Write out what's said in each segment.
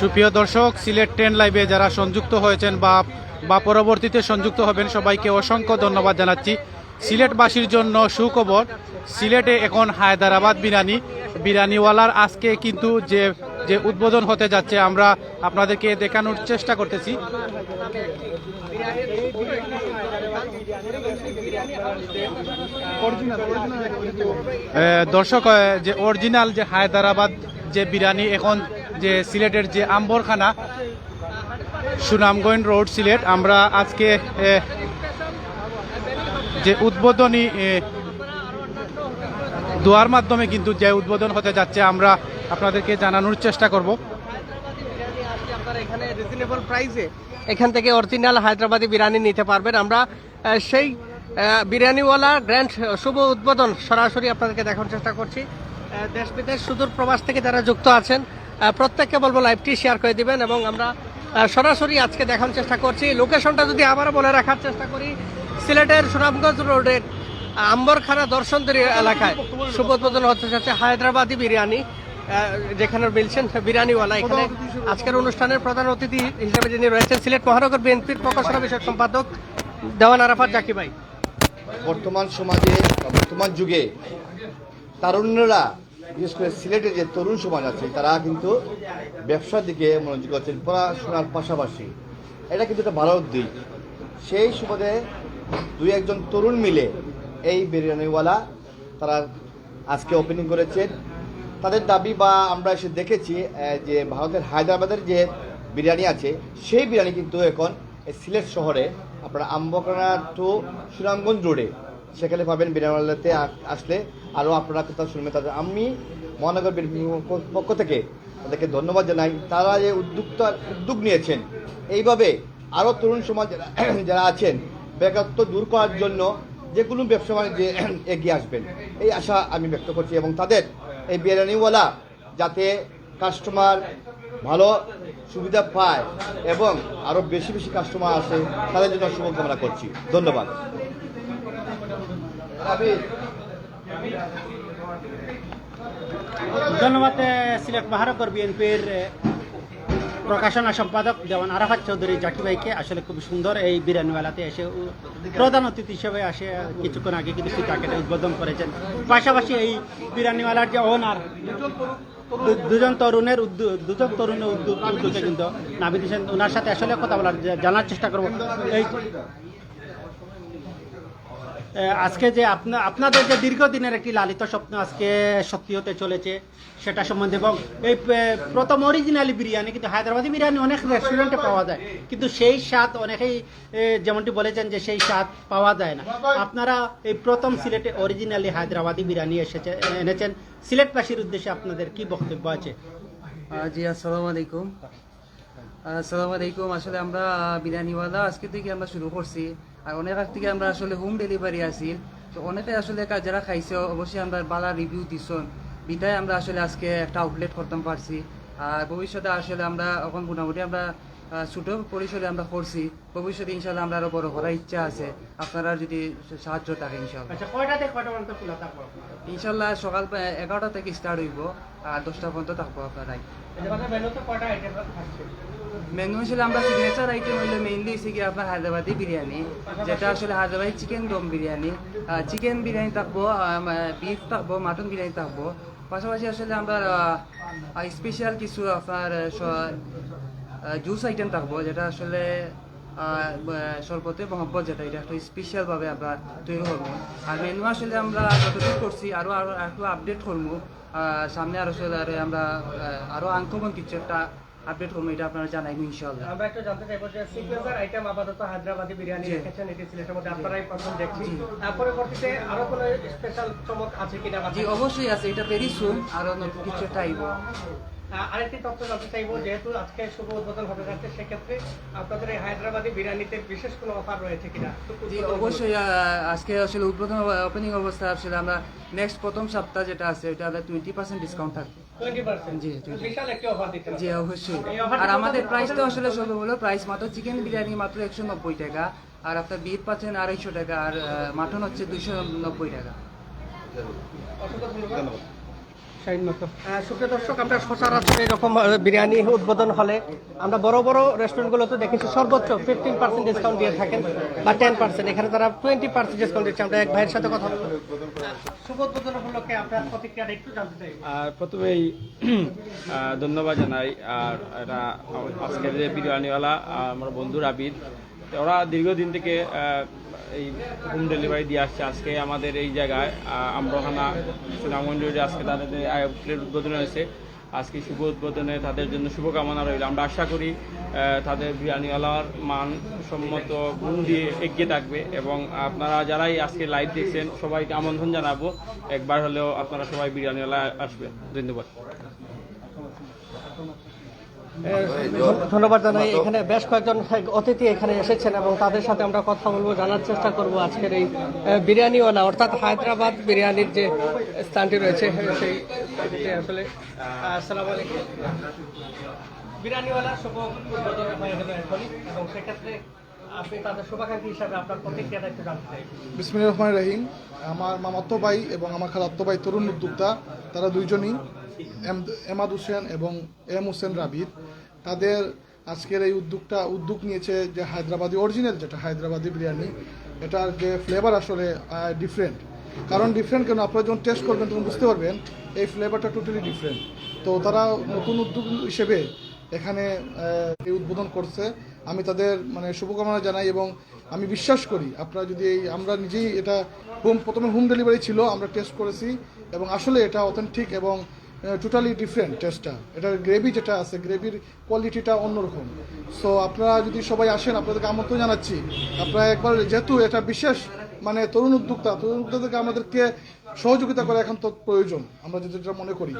সুপ্রিয় দর্শক, সিলেট টেন লাইভে যারা সংযুক্ত হয়েছেন বা বা পরবর্তীতে সংযুক্ত হবেন, সবাইকে অসংখ্য ধন্যবাদ জানাচ্ছি। সিলেটবাসীর জন্য সুখবর, সিলেটে এখন হায়দ্রাবাদ বিরিয়ানি, বিরিয়ানিওয়ালার আজকে কিন্তু যে যে উদ্বোধন হতে যাচ্ছে, আমরা আপনাদেরকে দেখানোর চেষ্টা করতেছি। দর্শক যে অরিজিনাল যে হায়দ্রাবাদ যে বিরিয়ানি এখন যে সিলেটের যে আম্বরখানা, সুনামগঞ্জ রোড সিলেট, আমরা আজকে যে উদ্বোধনী দোয়ার মাধ্যমে কিন্তু যে উদ্বোধন হতে যাচ্ছে, আমরা আপনাদেরকে জানানোর চেষ্টা করব। এখানে এখান থেকে অরিজিনাল হায়দ্রাবাদি বিরিয়ানি নিতে পারবেন। আমরা সেই বিরিয়ানিওয়ালা গ্র্যান্ড শুভ উদ্বোধন সরাসরি আপনাদেরকে দেখানোর চেষ্টা করছি। দেশ বিদেশ সুদূর প্রবাস থেকে যারা যুক্ত আছেন প্রত্যেককে বলব লাইভটি শেয়ার করে দিবেন এবং আমরা সরাসরি আজকে দেখানোর চেষ্টা করছি। লোকেশনটা যদি আবারও বলে রাখার চেষ্টা করি, সিলেটের সুনামগঞ্জ রোডের আম্বরখানা দর্শনতরী এলাকায়। শুভ হতে যাচ্ছে হায়দ্রাবাদি বিরিয়ানি যেখানে মিলছেন বিরিয়ানিওয়ালা। এখানে আজকের অনুষ্ঠানের প্রধান অতিথি হিসেবে যিনি রয়েছেন সিলেট মহানগর বিএনপির প্রকাশনা বিষয়ক সম্পাদক দেওয়ান আরাফাত জাকি ভাই। বর্তমান সমাজে বর্তমান যুগে তারুণ্যরা বিশেষ করে সিলেটের যে তরুণ সমাজ আছে, তারা কিন্তু ব্যবসার দিকে মনোযোগ করছেন পড়াশোনার পাশাপাশি। এটা কিন্তু একটা ভালো দিক। সেই সুবাদে দুই একজন তরুণ মিলে এই বিরিয়ানিওয়ালা তারা আজকে ওপেনিং করেছেন। তাদের দাবি বা আমরা এসে দেখেছি যে ভারতের হায়দ্রাবাদের যে বিরিয়ানি আছে, সেই বিরিয়ানি কিন্তু এখন সিলেট শহরে, আপনার আম্বকানা টু সুনামগঞ্জ রোডে সেখানে পাবেন আ- আসলে আরও আপনারা কোথাও শুনবেন। তাদের আমি মহানগর পক্ষ থেকে তাদেরকে ধন্যবাদ জানাই। তারা যে উদ্যোক্তা উদ্যোগ নিয়েছেন, এইভাবে আরও তরুণ সমাজ যারা আছেন, বেকারত্ব দূর করার জন্য যে কোনো ব্যবসা বাণিজ্যে এগিয়ে আসবেন। এই আশা আমি ব্যক্ত করছি এবং তাদের এই বিরিয়ানিওয়ালা যাতে কাস্টমার ভালো সুবিধা পায় এবং আরও বেশি বেশি কাস্টমার আসে, তাদের জন্য শুভকামনা করছি। ধন্যবাদ। ধন্যবাদ সিলেট মহানগর বিএনপির প্রকাশনা সম্পাদক দেওয়ান আরাফাত চৌধুরী জাকি ভাইকে আসলে খুব সুন্দর এই বিরিয়ানিওয়ালাতে এসে প্রধান অতিথি হিসেবে আসে। কিছুক্ষণ আগে কিন্তু পিতাকে উদ্বোধন করেছেন। পাশাপাশি এই বিরিয়ানিওয়ালার যে ওনার দুজন তরুণের দুজন তরুণের উদ্যোগ কিন্তু নাবি দিয়েছেন ওনার সাথে আসলে কথা বলার জানার চেষ্টা করব। এই আজকে যে আপনা আপনাদের যে দীর্ঘদিনের একটি লালিত স্বপ্ন আজকে সত্যি হতে চলেছে, সেটা সম্বন্ধে এবং এই প্রথম অরিজিনালি বিরিয়ানি, কিন্তু হায়দ্রাবাদি বিরিয়ানি অনেক রেস্টুরেন্টে পাওয়া যায়, কিন্তু সেই স্বাদ অনেকেই যেমনটি বলেছেন যে সেই স্বাদ পাওয়া যায় না। আপনারা এই প্রথম সিলেটে অরিজিনালি হায়দ্রাবাদি বিরিয়ানি এসেছে, এনেছেন, সিলেটবাসীর উদ্দেশ্যে আপনাদের কি বক্তব্য আছে? জি, আসসালামু আলাইকুম। আসসালামু আলাইকুম, আসলে আমরা বিরিয়ানিওয়ালা আজকে থেকে আমরা শুরু করছি। আর অনেক আগ থেকে আমরা আসলে হোম ডেলিভারি আছি তো অনেকে আসলে যারা খাইছে অবশ্যই আমরা বালা রিভিউ দিছন। বিটায় আমরা আসলে আজকে একটা আউটলেট করতে পারছি আর ভবিষ্যতে আসলে আমরা এখন মোটামুটি আমরা ছোট পরিসরে আমরা করছি। ভবিষ্যতে ইনশাল্লাহ আমরা আরও বড় করার ইচ্ছা আছে। আপনারা যদি সাহায্য থাকে ইনশাল্লাহ আচ্ছা ইনশাল্লাহ সকাল এগারোটা থেকে স্টার্ট হইব। আর দশটা পর্যন্ত থাকব আপনারাই। মেনু হিসেবে আমরা সিগনেচার আইটেম হইলে মেইনলি হচ্ছে কি আপনার হায়দ্রাবাদি বিরিয়ানি যেটা আসলে হায়দ্রাবাদি চিকেন দম বিরিয়ানি। চিকেন বিরিয়ানি থাকব বিফ থাকব মাটন বিরিয়ানি থাকব। পাশাপাশি আসলে আমরা স্পেশাল কিছু আপনার জুস আইটেম থাকব যেটা আসলে সর্বতে মহব্বত যেটা এটা একটু স্পেশালভাবে আমরা তৈরি করব। আর মেনু আসলে আমরা যতটুকু করছি আরও আরও একটু আপডেট করব। সামনে আরও আসলে আমরা আহ, আরও আনকমন কিছু একটা আপডেট করব এটা আপনারা জানাই ইনশাল্লাহ আমরা একটা জানতে চাইব যে সিকুয়েন্সার আইটেম আপাতত হায়দ্রাবাদি বিরিয়ানি। রেখেছেন এটি সিলেটের মধ্যে আপনারাই প্রথম দেখছি। তারপরে পরবর্তীতে আরও কোনো স্পেশাল চমক আছে কিনা জি অবশ্যই আছে এটা ভেরি সুন আরও নতুন কিছু আহ, আরেকটি তথ্য জানতে চাইব যেহেতু আজকে শুভ উদ্বোধন হতে যাচ্ছে সেক্ষেত্রে আপনাদের এই হায়দ্রাবাদি বিরিয়ানিতে বিশেষ কোনো অফার রয়েছে কিনা। অবশ্যই আজকে আসলে উদ্বোধন ওপেনিং অবস্থা আসলে আমরা নেক্সট প্রথম সপ্তাহ যেটা আছে ওটা আমরা টোয়েন্টি পার্সেন্ট ডিসকাউন্ট থাকবে জি, 20 বিশাল একটি অফার দিতে জি অবশ্যই। আর আমাদের কত- প্রাইস তো আসলে সব হলো প্রাইস মাত্র চিকেন বিরিয়ানি মাত্র একশো নব্বই টাকা আর আপনার বিফ পাচ্ছেন আড়াইশো টাকা আর মাটন হচ্ছে দুইশো নব্বই টাকা। অসংখ্য ধন্যবাদ। সুপ্রিয় আমরা এরকম বিরিয়ানি উদ্বোধন হলে আমরা রেস্টুরেন্টগুলোতে দেখেছি সর্বোচ্চ ফিফটিন পার্সেন্ট ডিসকাউন্ট দিয়ে থাকেন বা টেন পার্সেন্ট এখানে তারা টোয়েন্টি পার্সেন্ট ডিসকাউন্ট দিচ্ছে। আমরা এক ভাইয়ের সাথে কথা প্রথমেই ধন্যবাদ জানাই। আর এটা আজকের বিরিয়ানিওয়ালা, আমার বন্ধু রাবিদ, ওরা দীর্ঘদিন থেকে এই হোম ডেলিভারি দিয়ে আসছে। আজকে আমাদের এই জায়গায় আম্রখানা সুনামগঞ্জ আজকে তাদের আউটলেট উদ্বোধন হয়েছে, আজকে শুভ উদ্বোধনে তাদের জন্য শুভকামনা রইল। আমরা আশা করি তাদের বিরিয়ানিওয়ালার মান সম্মত গুণ দিয়ে এগিয়ে থাকবে এবং আপনারা যারাই আজকে লাইভ দেখছেন, সবাইকে আমন্ত্রণ জানাব, একবার হলেও আপনারা সবাই বিরিয়ানিওয়ালা আসবে ধন্যবাদ। ধন্য- ধন্যবাদ জানাই। এখানে বেশ কয়েকজন অতিথি এখানে এসেছেন এবং তাদের সাথে আমরা কথা বলব, জানার চেষ্টা করব আজকের এই বিরিয়ানিওয়ালা অর্থাৎ হায়দ্রাবাদ বিরিয়ানির যে স্থানটি রয়েছে, সেই আসলে আসসালামু বিরিয়ানিওয়ালা শুভ উদ্বোধন হয়ে গেল এখনই, এবং সেক্ষেত্রে বিসমিল্লাহির রহমানির রহিম। আমার মামাতো ভাই এবং আমার খালাতো ভাই তরুণ উদ্যোক্তা, তারা দুইজনই এমাদ হোসেন এবং এম হোসেন রাবিদ তাদের আজকের এই উদ্যোগটা, উদ্যোগ নিয়েছে যে হায়দ্রাবাদি অরিজিনাল যেটা, হায়দ্রাবাদি বিরিয়ানি, এটার যে ফ্লেভার আসলে ডিফারেন্ট কারণ ডিফারেন্ট কেন? আপনারা যখন টেস্ট করবেন তখন বুঝতে পারবেন, এই ফ্লেভারটা টোটালি ডিফারেন্ট তো তারা নতুন উদ্যোগ হিসেবে এখানে এই উদ্বোধন করছে। আমি তাদের মানে শুভকামনা জানাই এবং আমি বিশ্বাস করি, আপনারা যদি এই, আমরা নিজেই এটা হোম প্রথমে হোম ডেলিভারি ছিল, আমরা টেস্ট করেছি এবং আসলে এটা অথেন্টিক এবং টোটালি ডিফারেন্ট টেস্টটা এটার গ্রেভি যেটা আছে গ্রেভির কোয়ালিটিটা অন্যরকম। সো আপনারা যদি সবাই আসেন, আপনাদেরকে আমন্ত্রণ জানাচ্ছি। আপনারা একবার যেহেতু এটা বিশেষ মানে তরুণ উদ্যোক্তা, তরুণ উদ্যোক্তাদেরকে আমাদেরকে সহযোগিতা করা এখন তো প্রয়োজন, আমরা যেটা মনে করি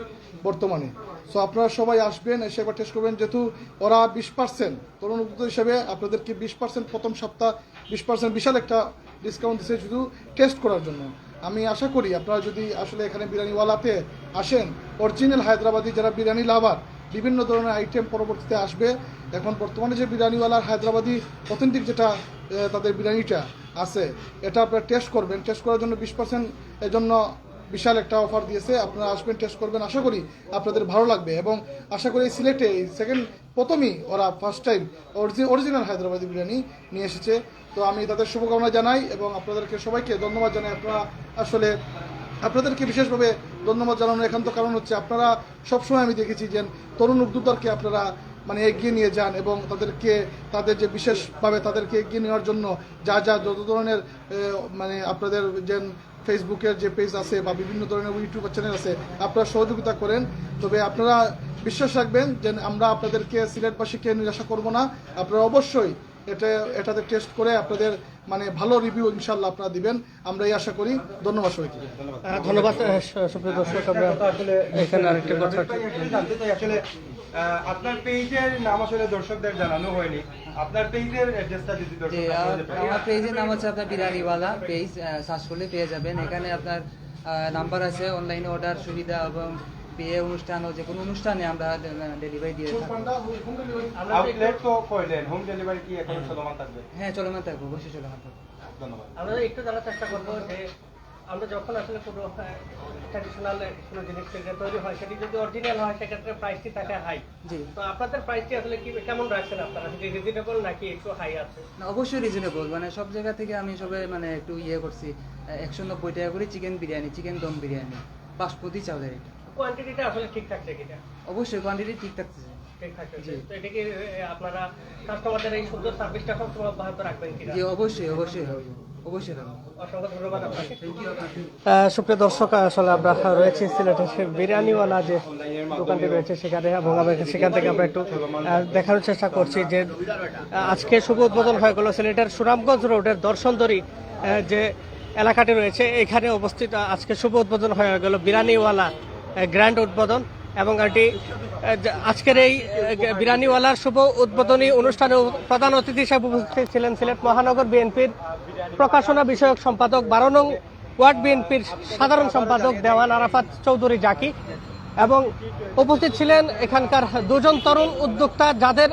বর্তমানে। সো আপনারা সবাই আসবেন, এসে একবার টেস্ট করবেন। যেহেতু ওরা বিশ পার্সেন্ট তরুণ উদ্যোক্তা হিসেবে আপনাদেরকে বিশ পার্সেন্ট প্রথম সপ্তাহ, বিশ পার্সেন্ট বিশাল একটা ডিসকাউন্ট দিচ্ছে শুধু টেস্ট করার জন্য। আমি আশা করি আপনারা যদি আসলে এখানে বিরিয়ানিওয়ালাতে আসেন অরিজিনাল হায়দ্রাবাদি যারা বিরিয়ানি লাভার, বিভিন্ন ধরনের আইটেম পরবর্তীতে আসবে। এখন বর্তমানে যে বিরিয়ানিওয়ালার হায়দ্রাবাদি অথেন্টিক যেটা তাদের বিরিয়ানিটা আছে, এটা আপনারা টেস্ট করবেন। টেস্ট করার জন্য বিশ পার্সেন্ট এর জন্য বিশাল একটা অফার দিয়েছে। আপনারা আসবেন টেস্ট করবেন। আশা করি আপনাদের ভালো লাগবে এবং আশা করি সিলেটে সেকেন্ড প্রথমই ওরা first time original Hyderabadi biryani নিয়ে এসেছে। তো আমি তাদের শুভকামনা জানাই এবং আপনাদেরকে সবাইকে ধন্যবাদ জানাই। আপনারা আসলে আপনাদেরকে বিশেষভাবে ধন্যবাদ জানানোর একান্ত কারণ হচ্ছে আপনারা সবসময় আমি দেখেছি যে তরুণ উদ্যোক্তাকে আপনারা মানে এগিয়ে নিয়ে যান এবং তাদেরকে তাদের যে বিশেষভাবে তাদেরকে এগিয়ে নেওয়ার জন্য যা যা যত ধরনের মানে আপনাদের যে ফেসবুকের যে পেজ আছে বা বিভিন্ন ধরনের ইউটিউব চ্যানেল আছে, আপনারা সহযোগিতা করেন। তবে আপনারা বিশ্বাস রাখবেন যে আমরা আপনাদেরকে সিলেটবাসীকে নিরাশা করব না। আপনারা অবশ্যই এটা এটাতে টেস্ট করে আপনাদের মানে ভালো রিভিউ ইনশাল্লাহ আপনারা দিবেন। আমরা এই আশা করি। ধন্যবাদ সবাইকে। ধন্যবাদ সুপ্রিয় দর্শক আমরা এখানে আরেকটা কথা জানতে চাই আসলে আপনার পেজের নাম আসলে দর্শকদের জানানো হয়নি। আপনার পেজের অ্যাড্রেসটা যদি দর্শক আমার পেজের নাম হচ্ছে আপনার বিরিয়ানিওয়ালা পেজ সার্চ করলে পেয়ে যাবেন। এখানে আপনার নাম্বার আছে অনলাইনে অর্ডার সুবিধা এবং বিয়ে অনুষ্ঠান ও যে কোনো অনুষ্ঠানে আমরা ডেলিভারি দিয়ে থাকি। আউটলেট তো কইলেন হোম ডেলিভারি কি এখন চলমান থাকবে? হ্যাঁ চলমান থাকব অবশ্যই চলমান থাকব। ধন্যবাদ। আমরা একটু জানার চেষ্টা করব যে আমরা যখন আসলে কোনো ট্র্যাডিশনাল কোনো জিনিস থেকে তৈরি হয় সেটি যদি অরিজিনাল হয় সেক্ষেত্রে প্রাইসটি থাকে হাই জি। তো আপনাদের প্রাইসটি আসলে কি কেমন রাখছেন আপনারা? সেটি রিজনেবল নাকি একটু হাই আছে? না, অবশ্যই রিজনেবল মানে সব জায়গা থেকে আমি সবে মানে একটু ইয়ে করছি একশো নব্বই টাকা করে চিকেন বিরিয়ানি চিকেন দম বিরিয়ানি বাসপতি চাউলের এটা। কোয়ান্টিটিটা আসলে ঠিক থাকছে কিনা? অবশ্যই কোয়ান্টিটি ঠিক থাকছে। তো এটা কি আপনারা কাস্টমারদের এই সুন্দর সার্ভিসটা সবসময় অব্যাহত রাখবেন কিনা? জি অবশ্যই অবশ্যই হবে অবশ্যই সুপ্রিয় দর্শক আসলে আমরা রয়েছি সিলেটের সে বিরিয়ানিওয়ালা যে দোকানটি রয়েছে সেখানে এবং আমরা সেখান থেকে আমরা একটু আহ, দেখানোর চেষ্টা করছি যে আজকে শুভ উদ্বোধন হয়ে গেল সিলেটের সুনামগঞ্জ রোডের দর্শনদরি যে এলাকাটি রয়েছে এখানে অবস্থিত আজকে শুভ উদ্বোধন হয়ে গেল বিরিয়ানিওয়ালা গ্র্যান্ড উদ্বোধন এবং এটি আজকের এই আহ, বিরিয়ানিওয়ালার শুভ উদ্বোধনী অনুষ্ঠানে প্রধান অতিথি হিসেবে উপস্থিত ছিলেন সিলেট মহানগর বিএনপির প্রকাশনা বিষয়ক সম্পাদক বারো নং ওয়ার্ড বিএনপির সাধারণ সম্পাদক দেওয়ান আরাফাত চৌধুরী জাকি এবং উপস্থিত ছিলেন এখানকার দুজন তরুণ উদ্যোক্তা যাদের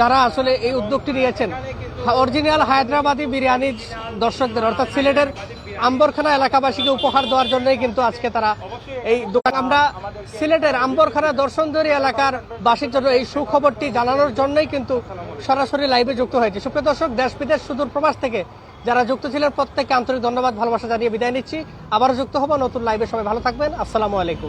যারা আসলে এই উদ্যোগটি নিয়েছেন। অরিজিনাল হায়দ্রাবাদি বিরিয়ানির দর্শকদের অর্থাৎ সিলেটের আম্বরখানা এলাকাবাসীকে উপহার দেওয়ার জন্যই কিন্তু আজকে তারা এই দোকান। আমরা সিলেটের আম্বরখানা দর্শনদরী এলাকার বাসীর জন্য এই সুখবরটি জানানোর জন্যই কিন্তু সরাসরি লাইভে যুক্ত হয়েছে। সুপ্রিয় দর্শক, দেশ বিদেশ সুদূর প্রবাস থেকে যারা যুক্ত ছিলেন, প্রত্যেককে আন্তরিক ধন্যবাদ, ভালোবাসা জানিয়ে বিদায় নিচ্ছি। আবারও যুক্ত হব নতুন লাইভে। সবাই ভালো থাকবেন। আসসালামু আলাইকুম।